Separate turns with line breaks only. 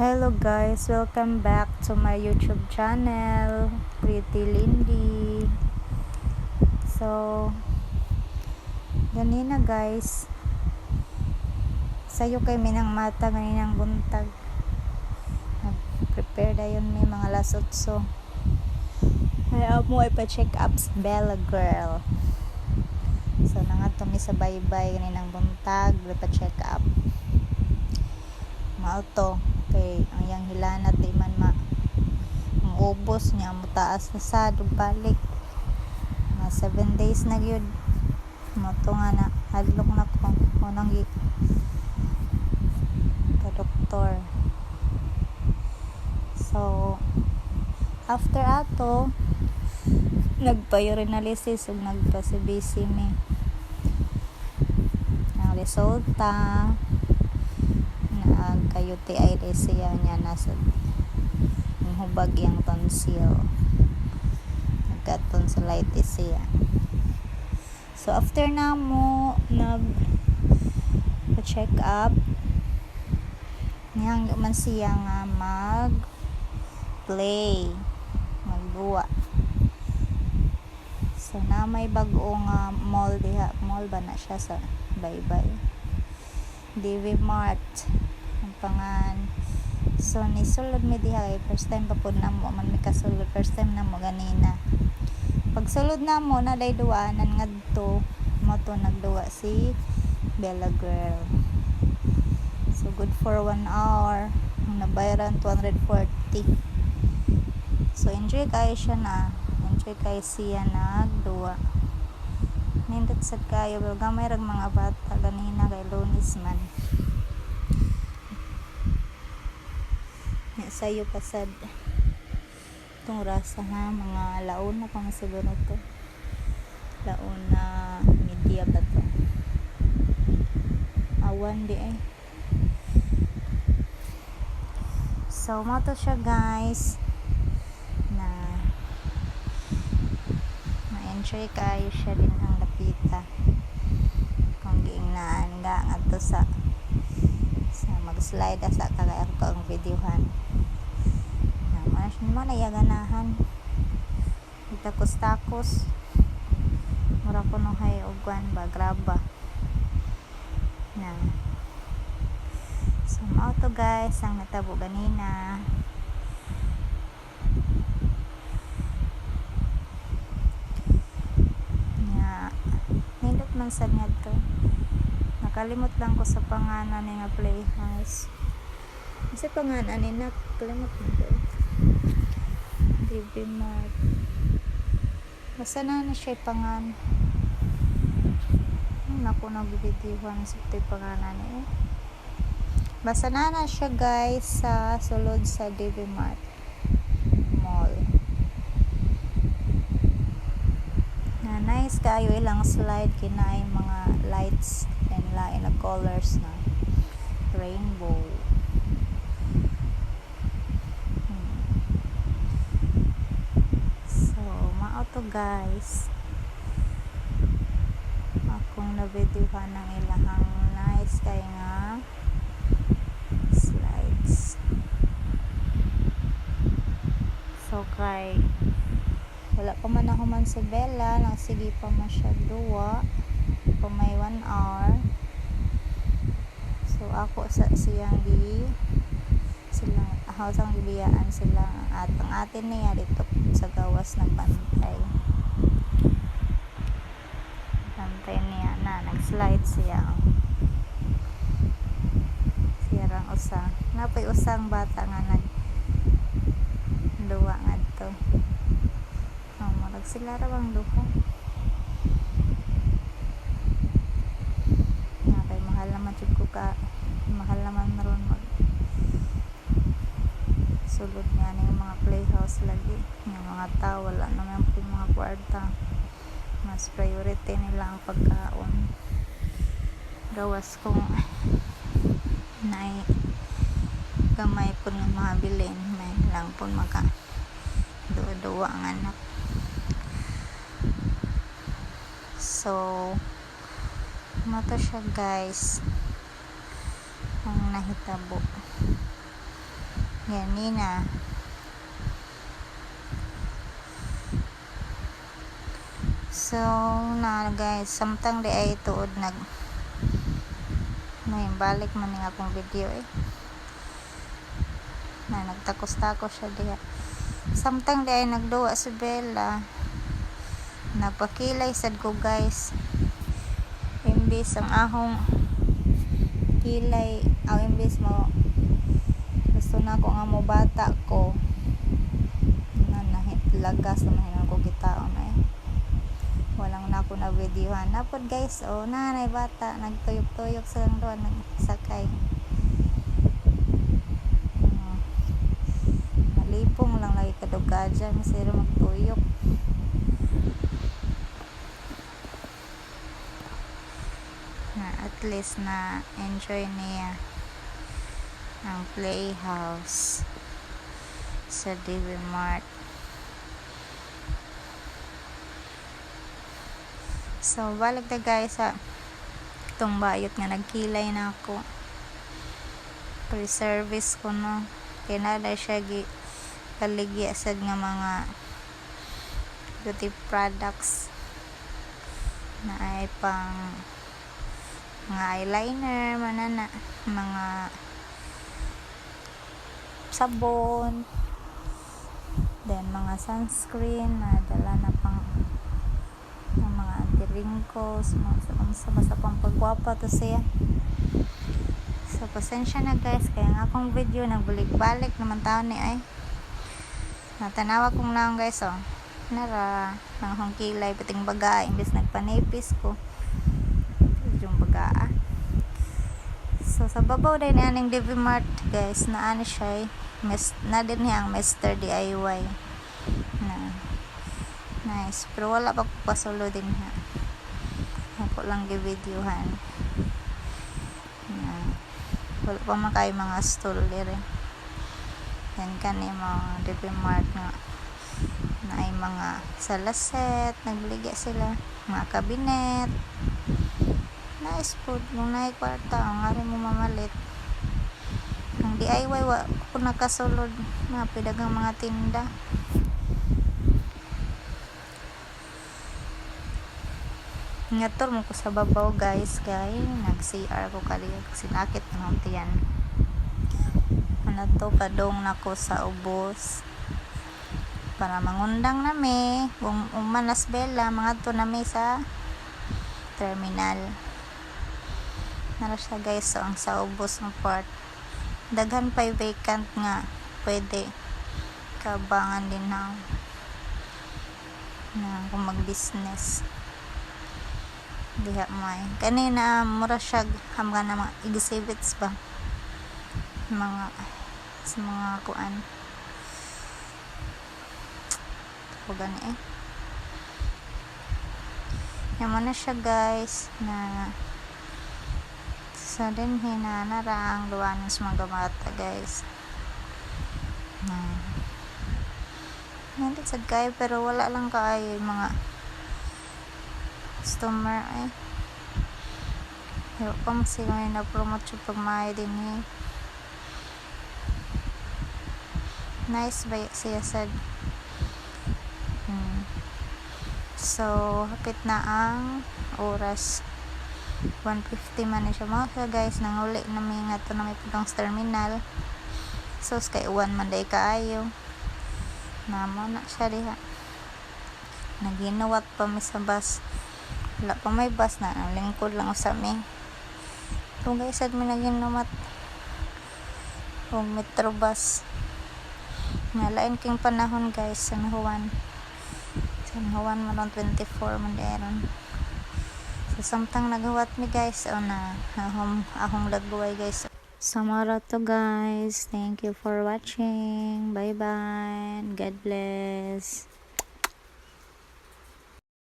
Hello guys, welcome back to my YouTube channel, Pretty Lindy. So, ganina guys, sayo kay minang mata ganinang buntag. Nag-prepare na yun may mga lasotso. Ay, mo ay pa-check ups Bella Girl. So, nangatong mi sa baybay ganinang buntag, pa-check up. Mauto kay ang yang hilanat di man ma ang ubos niya mo taas na sad balik. Mga 7 days na gyud mo nga na hadlok na ko mo nang gi ka doktor. So after ato nagpa-urinalysis ug nagpa-CBC mi ang resulta na kayo UTI rin siya niya nasa hubag yung tonsil. Nagka tonsillitis siya. So after na mo nag check up niyang man siya nga mag play magduwa so na may bago nga mall diha mall ba na siya sa baybay? DV Mart. ang pangan so ni sulod mi diha kay first time pa pud namo man mi kasulod first time namo ganina. Pag sulod namo na day duwanan ngadto mo to nagduwa si Bella Girl. So good for 1 hour ang nabayaran 240 so enjoy kayo siya na. Enjoy kayo siya nagduwa. Nindot sad kayo gamay rag mga bata ganina kay lunis man sayo pasad itong rasa ha? Mga laon na pa siguro to. Laon na media ba to. Awan di ay so mo to siya guys na ma-enjoy kayo siya din ang lapita. Kung giingnaan nga nga to sa sa mag-slide sa kagaya ko ang videohan na mas mo na yaganahan takos-takos mura ko no hay ugwan ba graba. Na so mao to guys ang natabo ganina. Nga nindot man sad nga to. Nakalimot lang ko sa pangalan ni nga playhouse. Kasi pangalan ni na kalimot mo ko DB Mart basta na na siya pangan naku nag-videohan sa ito pangalan ni eh. basta na na siya guys sa sulod sa DB mall. Na nice kayo ilang slide kinay mga lights and lain na colors na. Rainbow Hmm. so mao to guys. Akong na-videohan ng ilahang nice kay nga slides. So kay wala pa man ako man si Bella. Nang sige pa man siya duwa. Pa may 1 hour. So ako sa siyang di silang hausang gibiyaan silang atang atin niya. Dito sa gawas ng bantay. Bantay niya na nag-slide siya. Siya rang usa. Napay usang bata nga nag duwa nga to oh, sila raw ang duha nga kay mahal naman ko ka mahal naman mag sulod nga na yung mga playhouse lagi. Yung mga tao wala naman po mga kwarta. Mas priority nila ang pagkaon. Gawas kung nai gamay po ng mga bilin may lang po maka duwa-duwa ang anak. So mato siya guys ang nahitabo ganina so na guys samtang di ay tuod nag may balik man nga akong video eh. Na nagtakos-takos siya diha. Samtang di ay nagduwa si Bella. Napakilay sad ko guys. Imbis ang ahong kilay ang imbis mo gusto na ko nga mo bata ko. Na nahitlagas naman hinan ko kitaon na eh. Walang na ako na videohan napod guys oh nanay bata nagtuyok-tuyok sa lang doon nagsakay. Hmm. malipong lang lagi kaduga dyan masiro magtuyok. Na at least na enjoy niya ang playhouse sa DB Mart. So balik na guys sa itong bayot nga nagkilay na ako. Pre-service ko no. Kinala siya gi kaligya sad nga mga beauty products. Na ay pang mga eyeliner manana mga sabon then mga sunscreen na dala na pang ng mga anti-wrinkles sa sa basta pang pagwapa to siya. So pasensya na guys. Kaya nga akong video nagbalik-balik naman taon ni ay. Natanawa kong lang guys oh. Nara nang hong kilay pating baga imbes nagpanipis ko yung baga ah. So sa babaw din ni aning DV Mart guys na ano siya eh, mes, na din niya ang Mr. DIY na nice. Pero wala pa ko din ha ako lang gi-videohan. Na wala pa man mga stall dire yan kani mga DV Mart nga. Na ay mga salaset nagligya sila. Mga kabinet nice food. Kung naay kwarta ang ari mo mamalit. Ang DIY wa ko nakasulod na pidagang mga tinda. Ngator mo ko sa babaw guys kay nag CR ko kaliya sinakit ng tiyan. Ano to kadong nako sa ubos. Para mangundang nami kung umanas bela mga to nami sa terminal nara siya guys. So ang sa ubos ng part. Daghan pa vacant nga. Pwede. Kabangan din na na kung mag business diha may. Kanina mura siya. Hamga na mga exhibits ba? Mga sa mga kuan. Ko gani eh. Yaman na siya guys na sa din hinanara ang luwanan sa mga mata guys. Na hindi sad kayo pero wala lang kaayo yung mga customer eh pero pa kasi kami na-promote yung pagmahal din eh nice ba siya sad hmm. so hapit na ang oras 150 man na siya mga siya guys. Nang uli na may nga to na may putong terminal. So kay uwan man day kaayo. Namo na siya diha. Naginawat pa mi sa bus. Wala pa may bus na ang lingkod lang sa mi. Kung guys ad mi naginawat kung metro bus. Nalain king panahon guys, San Juan. San Juan man 24 man deron. Samtang nagawat mi guys, o na ahong ahong lagway guys. Samara to guys. Thank you for watching. Bye bye. God bless.